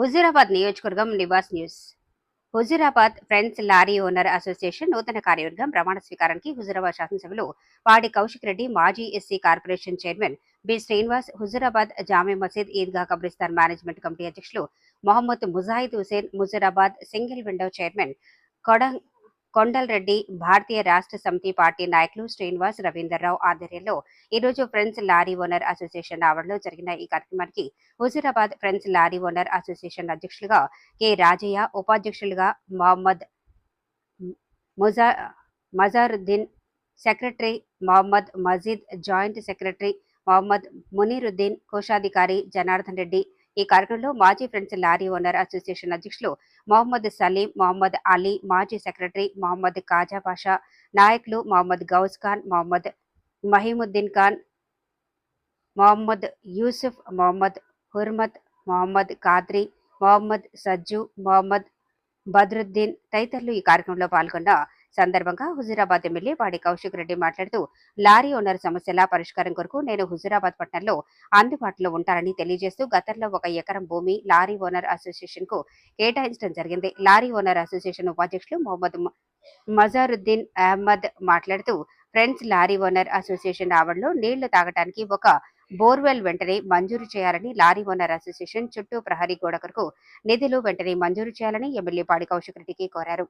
హుజూరాబాద్ నియోజకవర్గం Nivas news. Huzurabad friends lorry owner association నూతన కార్యవర్గం ప్రమాణ స్వీకారానికి హుజూరాబాద్ శాసనసభలో పాడి కౌశిక్ రెడ్డి మాజీ SC corporation chairman B. Srinivas Huzurabad Jama Masjid Eidgah Kabristan management committee అధ్యక్షులు Mohammed Mujahid Hussain Huzurabad single window chairman Kodam Kondal Reddy Bharatiya Rashtra Samithi party నాయకులు శ్రీనివాస్ రవీందర్రావు ఆధ్వర్యంలో ఈ రోజు ఫ్రెండ్స్ లారీ ఓనర్ అసోసియేషన్ ఆవరణలో జరిగిన ఈ కార్యక్రమానికి Huzurabad friends lorry owner association అధ్యక్షులుగా కె రాజయ్య ఉపాధ్యక్షులుగా Mohammed Muja Mazaruddin secretary Mohammed Majeed joint secretary Mohammed Muniruddin కోశాధికారి జనార్దన్ రెడ్డి ఈ కార్యక్రమంలో మాజీ ఫ్రెండ్స్ లారీ ఓనర్ అసోసియేషన్ అధ్యక్షులు మొహమ్మద్ సలీం మొహమ్మద్ అలీ మాజీ సెక్రటరీ మొహమ్మద్ కాజా పాషా నాయకులు మొహమ్మద్ గౌస్ ఖాన్ మొహమ్మద్ మహీముద్దీన్ ఖాన్ మొహమ్మద్ యూసుఫ్ మొహమ్మద్ హుర్మత్ మొహమ్మద్ కాద్రి మొహమ్మద్ సజ్జు మొహమ్మద్ బద్రుద్దీన్ తదితరులు ఈ కార్యక్రమంలో పాల్గొన్న సందర్భంగా హుజూరాబాద్ ఎమ్మెల్యే వాడి కౌశిక్ రెడ్డి మాట్లాడుతూ లారీ ఓనర్ సమస్యల పరిష్కారం కొరకు నేను హుజూరాబాద్ పట్టణంలో అందుబాటులో ఉంటానని తెలియజేస్తూ గతంలో ఒక ఎకరం భూమి లారీ ఓనర్ అసోసియేషన్కు కేటాయించడం జరిగింది. లారీ ఓనర్ అసోసియేషన్ ఉపాధ్యక్షులు మొహమ్మద్ మజారుద్దీన్ అహ్మద్ మాట్లాడుతూ ఫ్రెండ్స్ లారీ ఓనర్ అసోసియేషన్ ఆవరణలో నీళ్ళు తాగడానికి ఒక బోర్వెల్ వెంటనే మంజూరు చేయాలని లారీ ఓనర్ అసోసియేషన్ చుట్టూ ప్రహరీ గోడ కొరకు నిధులు వెంటనే మంజూరు చేయాలని ఎమ్మెల్యే పాడి కౌశిక్ రెడ్డికి కోరారు.